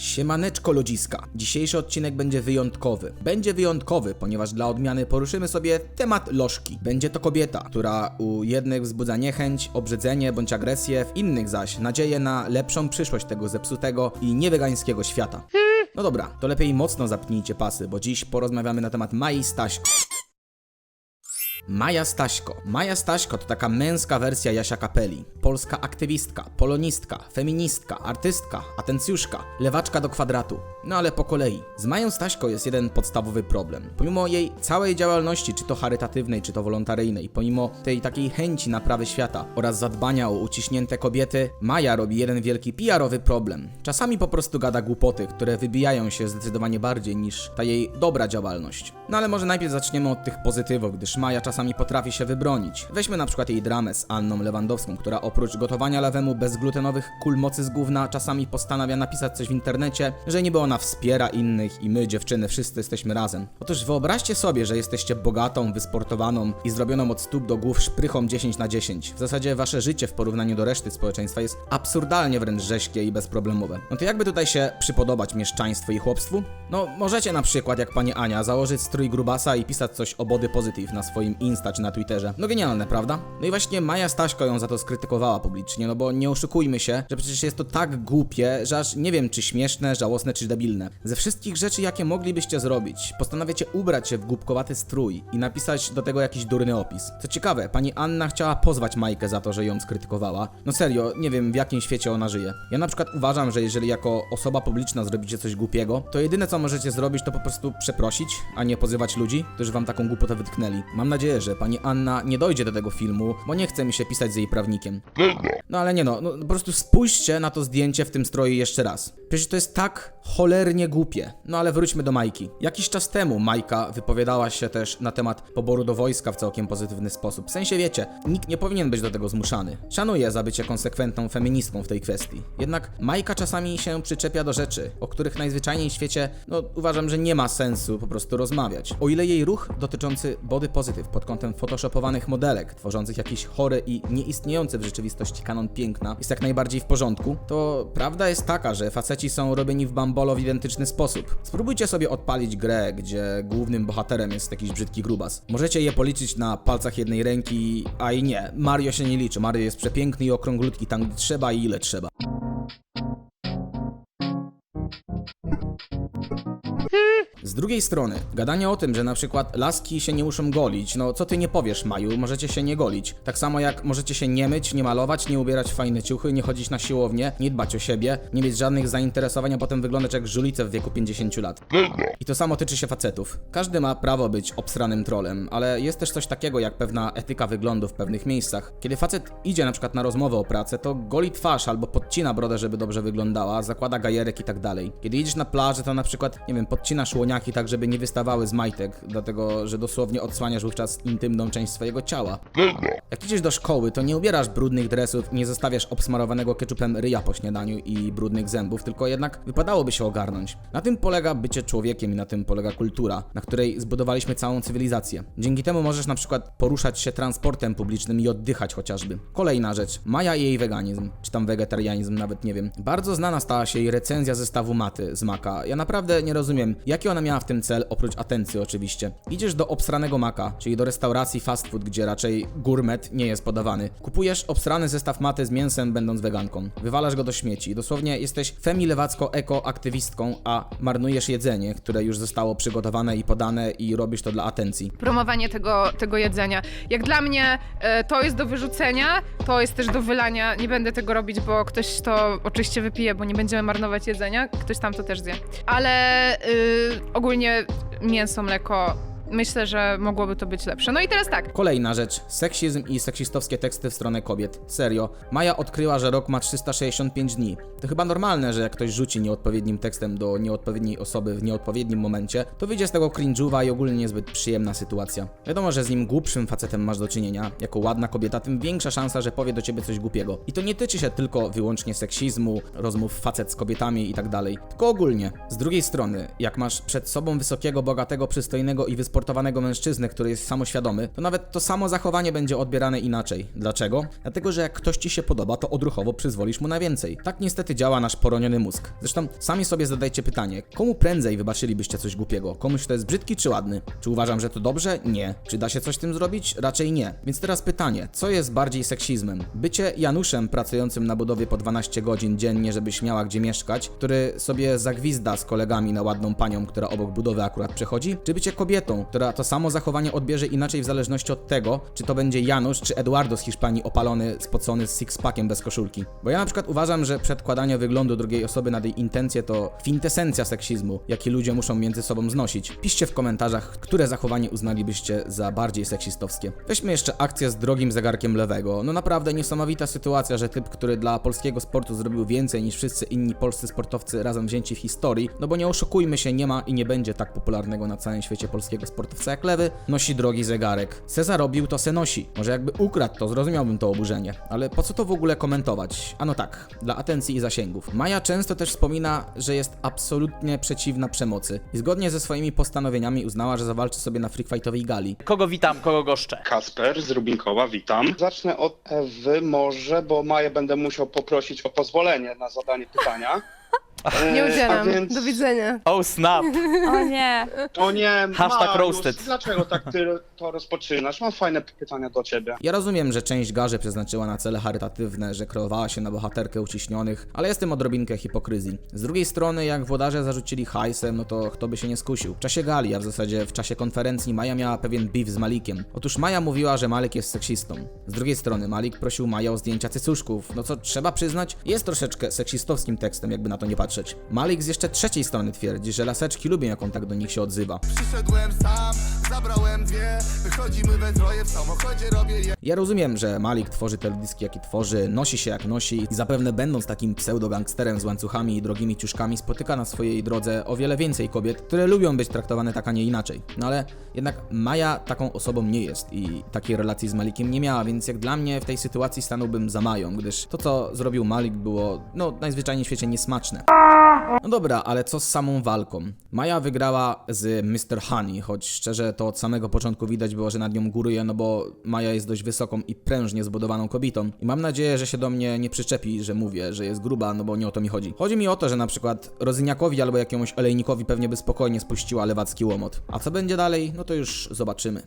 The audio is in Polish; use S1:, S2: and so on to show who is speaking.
S1: Siemaneczko ludziska. Dzisiejszy odcinek będzie wyjątkowy. Będzie wyjątkowy, ponieważ dla odmiany poruszymy sobie temat lożki. Będzie to kobieta, która u jednych wzbudza niechęć, obrzydzenie bądź agresję, w innych zaś nadzieję na lepszą przyszłość tego zepsutego i niewegańskiego świata. No dobra, to lepiej mocno zapnijcie pasy, bo dziś porozmawiamy na temat Mai Staśko. Maja Staśko. Maja Staśko to taka męska wersja Jasia Kapeli. Polska aktywistka, polonistka, feministka, artystka, atencjuszka, lewaczka do kwadratu. No ale po kolei. Z Mają Staśko jest jeden podstawowy problem. Pomimo jej całej działalności, czy to charytatywnej, czy to wolontaryjnej, pomimo tej takiej chęci naprawy świata oraz zadbania o uciśnięte kobiety, Maja robi jeden wielki PR-owy problem. Czasami po prostu gada głupoty, które wybijają się zdecydowanie bardziej niż ta jej dobra działalność. No ale może najpierw zaczniemy od tych pozytywów, gdyż Maja czasami potrafi się wybronić. Weźmy na przykład jej dramę z Anną Lewandowską, która oprócz gotowania lewemu bezglutenowych kul mocy z gówna czasami postanawia napisać coś w internecie, że niby ona wspiera innych i my, dziewczyny, wszyscy jesteśmy razem. Otóż wyobraźcie sobie, że jesteście bogatą, wysportowaną i zrobioną od stóp do głów szprychą 10 na 10. W zasadzie wasze życie w porównaniu do reszty społeczeństwa jest absurdalnie wręcz rzeźkie i bezproblemowe. No to jakby tutaj się przypodobać mieszczaństwu i chłopstwu? No możecie na przykład, jak pani Ania, założyć strój grubasa i pisać coś o body positive na swoim Insta czy na Twitterze. No genialne, prawda? No i właśnie Maja Staśko ją za to skrytykowała publicznie, no bo nie oszukujmy się, że przecież jest to tak głupie, że aż nie wiem czy śmieszne, żałosne czy debilne. Ze wszystkich rzeczy, jakie moglibyście zrobić, postanawiacie ubrać się w głupkowaty strój i napisać do tego jakiś durny opis. Co ciekawe, pani Anna chciała pozwać Majkę za to, że ją skrytykowała. No serio, nie wiem w jakim świecie ona żyje. Ja na przykład uważam, że jeżeli jako osoba publiczna zrobicie coś głupiego, to jedyne co możecie zrobić to po prostu przeprosić, a nie pozywać ludzi, którzy wam taką głupotę wytknęli. Mam nadzieję, że pani Anna nie dojdzie do tego filmu, bo nie chce mi się pisać z jej prawnikiem. No ale nie no, no po prostu spójrzcie na to zdjęcie w tym stroju jeszcze raz. Przecież to jest tak cholernie głupie. No ale wróćmy do Majki. Jakiś czas temu Majka wypowiadała się też na temat poboru do wojska w całkiem pozytywny sposób. W sensie wiecie, nikt nie powinien być do tego zmuszany. Szanuję za bycie konsekwentną feministką w tej kwestii. Jednak Majka czasami się przyczepia do rzeczy, o których najzwyczajniej w świecie, no uważam, że nie ma sensu po prostu rozmawiać. O ile jej ruch dotyczący body positive pod kątem photoshopowanych modelek, tworzących jakiś chory i nieistniejący w rzeczywistości kanon piękna jest jak najbardziej w porządku, to prawda jest taka, że faceci są robieni w bambolo w identyczny sposób. Spróbujcie sobie odpalić grę, gdzie głównym bohaterem jest jakiś brzydki grubas. Możecie je policzyć na palcach jednej ręki, a i nie. Mario się nie liczy. Mario jest przepiękny i okrąglutki tam gdzie trzeba i ile trzeba. Z drugiej strony, gadanie o tym, że na przykład laski się nie muszą golić, no co ty nie powiesz, Maju, możecie się nie golić. Tak samo jak możecie się nie myć, nie malować, nie ubierać w fajne ciuchy, nie chodzić na siłownię, nie dbać o siebie, nie mieć żadnych zainteresowań, a potem wyglądać jak żulice w wieku 50 lat. I to samo tyczy się facetów. Każdy ma prawo być obsranym trolem, ale jest też coś takiego jak pewna etyka wyglądu w pewnych miejscach. Kiedy facet idzie na przykład na rozmowę o pracę, to goli twarz albo podcina brodę, żeby dobrze wyglądała, zakłada gajerek i tak dalej. Kiedy idziesz na plażę, to na przykład, nie wiem, podcinasz łoniaki tak, żeby nie wystawały z majtek, dlatego że dosłownie odsłaniasz wówczas intymną część swojego ciała. Jak idziesz do szkoły, to nie ubierasz brudnych dresów, nie zostawiasz obsmarowanego keczupem ryja po śniadaniu i brudnych zębów, tylko jednak wypadałoby się ogarnąć. Na tym polega bycie człowiekiem i na tym polega kultura, na której zbudowaliśmy całą cywilizację. Dzięki temu możesz na przykład poruszać się transportem publicznym i oddychać chociażby. Kolejna rzecz, Maja i jej weganizm, czy tam wegetarianizm, nawet nie wiem. Bardzo znana stała się jej recenzja zestawu maty z maka. Ja naprawdę nie rozumiem, jaki ona miała w tym cel, oprócz atencji oczywiście. Idziesz do obsranego maka, czyli do restauracji fast food, gdzie raczej gourmet nie jest podawany. Kupujesz obsrany zestaw maty z mięsem, będąc weganką. Wywalasz go do śmieci. Dosłownie jesteś femilewacko-eko-aktywistką, a marnujesz jedzenie, które już zostało przygotowane i podane i robisz to dla atencji.
S2: promowanie tego, tego jedzenia. Jak dla mnie e, to jest do wyrzucenia, to jest też do wylania. Nie będę tego robić, bo ktoś to oczywiście wypije, bo nie będziemy marnować jedzenia. Ktoś tam to też zje. Ale y, ogólnie mięso, mleko, myślę, że mogłoby to być lepsze. No i teraz tak.
S1: Kolejna rzecz, seksizm i seksistowskie teksty w stronę kobiet. Serio, Maja odkryła, że rok ma 365 dni. To chyba normalne, że jak ktoś rzuci nieodpowiednim tekstem do nieodpowiedniej osoby w nieodpowiednim momencie, to wyjdzie z tego cringe'uwa i ogólnie niezbyt przyjemna sytuacja. Wiadomo, że z nim głupszym facetem masz do czynienia. Jako ładna kobieta, tym większa szansa, że powie do ciebie coś głupiego. I to nie tyczy się tylko wyłącznie seksizmu, rozmów facet z kobietami i tak dalej, tylko ogólnie. Z drugiej strony, jak masz przed sobą wysokiego, bogatego, przystojnego i wysportowanego wysportowanego mężczyznę, który jest samoświadomy, to nawet to samo zachowanie będzie odbierane inaczej. Dlaczego? Dlatego, że jak ktoś ci się podoba, to odruchowo przyzwolisz mu na więcej. Tak niestety działa nasz poroniony mózg. Zresztą sami sobie zadajcie pytanie, komu prędzej wybaczylibyście coś głupiego? Komuś, kto jest brzydki czy ładny? Czy uważam, że to dobrze? Nie. Czy da się coś tym zrobić? Raczej nie. Więc teraz pytanie, co jest bardziej seksizmem? Bycie Januszem pracującym na budowie po 12 godzin dziennie, żebyś miała gdzie mieszkać, który sobie zagwizda z kolegami na ładną panią, która obok budowy akurat przechodzi? Czy bycie kobietą, która to samo zachowanie odbierze inaczej w zależności od tego, czy to będzie Janusz czy Eduardo z Hiszpanii opalony, spocony z six-packiem bez koszulki? Bo ja na przykład uważam, że przedkładanie wyglądu drugiej osoby na tej intencje to kwintesencja seksizmu, jaki ludzie muszą między sobą znosić. Piszcie w komentarzach, które zachowanie uznalibyście za bardziej seksistowskie. Weźmy jeszcze akcję z drogim zegarkiem lewego. No naprawdę niesamowita sytuacja, że typ, który dla polskiego sportu zrobił więcej niż wszyscy inni polscy sportowcy razem wzięci w historii, no bo nie oszukujmy się, nie ma i nie będzie tak popularnego na całym świecie polskiego sportowca jak lewy, nosi drogi zegarek. Se zarobił, to se nosi. Może jakby ukradł to, zrozumiałbym to oburzenie. Ale po co to w ogóle komentować? Ano tak, dla atencji i zasięgów. Maja często też wspomina, że jest absolutnie przeciwna przemocy i zgodnie ze swoimi postanowieniami uznała, że zawalczy sobie na freakfightowej gali.
S3: Kogo witam, kogo goszczę?
S4: Kasper z Rubinkowa, witam. Zacznę od Ewy może, bo Maję będę musiał poprosić o pozwolenie na zadanie pytania. E,
S2: Nie
S4: a
S2: udzielam.
S4: więc-
S2: Do widzenia.
S3: Oh snap!
S5: O nie.
S4: O nie,
S3: Hashtag
S4: Mariusz,
S3: roasted.
S4: dlaczego tak ty to rozpoczynasz? Mam fajne pytania do ciebie.
S1: Ja rozumiem, że część garzy przeznaczyła na cele charytatywne, że kreowała się na bohaterkę uciśnionych, ale jest tym odrobinkę hipokryzji. Z drugiej strony, jak włodarze zarzucili hajsem, no to kto by się nie skusił. W czasie gali, a w zasadzie w czasie konferencji Maja miała pewien beef z Malikiem. Otóż Maja mówiła, że Malik jest seksistą. Z drugiej strony Malik prosił Maję o zdjęcia cycuszków, no co trzeba przyznać, jest troszeczkę seksistowskim tekstem, jakby na to nie patrzeć. Malik z jeszcze trzeciej strony twierdzi, że laseczki lubią, jak on tak do nich się odzywa.
S6: Przyszedłem sam, zabrałem dwie Wychodzimy we troje w samochodzie, robię je
S1: Ja rozumiem, że Malik tworzy teledyski jaki tworzy, nosi się jak nosi i zapewne będąc takim pseudo-gangsterem z łańcuchami i drogimi ciuszkami spotyka na swojej drodze o wiele więcej kobiet, które lubią być traktowane tak, a nie inaczej. No ale jednak Maja taką osobą nie jest i takiej relacji z Malikiem nie miała, więc jak dla mnie w tej sytuacji stanąłbym za Mają, gdyż to co zrobił Malik było, no najzwyczajniej w świecie niesmaczne. No dobra, ale co z samą walką? Maja wygrała z Mr. Honey, choć szczerze to od samego początku widać było, że nad nią góruje, no bo Maja jest dość wysoką i prężnie zbudowaną kobietą. I mam nadzieję, że się do mnie nie przyczepi, że mówię, że jest gruba, no bo nie o to mi chodzi. Chodzi mi o to, że na przykład Rozyniakowi albo jakiemuś olejnikowi pewnie by spokojnie spuściła lewacki łomot. A co będzie dalej, no to już zobaczymy.